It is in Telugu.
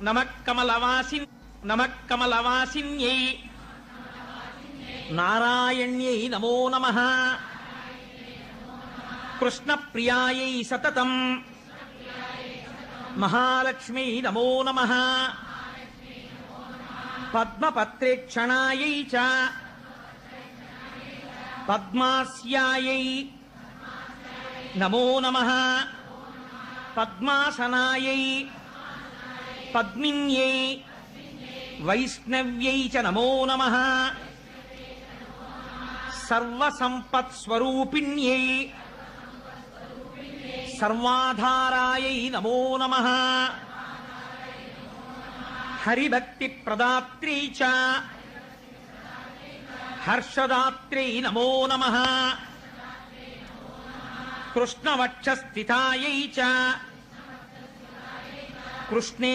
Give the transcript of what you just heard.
నమ కమలవాసిన్ నారాయణ్యై నమో నమ కృష్ణప్రియాయై సతతం మహాలక్ష్మీ నమో నమ పద్మపత్రేక్షణాయై చ పద్మాస్యాయై నమో నమ పద్మాసనాయై పద్మిన్యై వైష్ణవ్యై చ నమో నమ. సర్వసంపత్స్వరూపిణ్యై సర్వాధారాయై నమో నమ. హరిభక్తి ప్రదాత్రీ చ హర్షదాత్రై నమో నమ. కృష్ణవక్షస్థితాయై చ కృష్ణే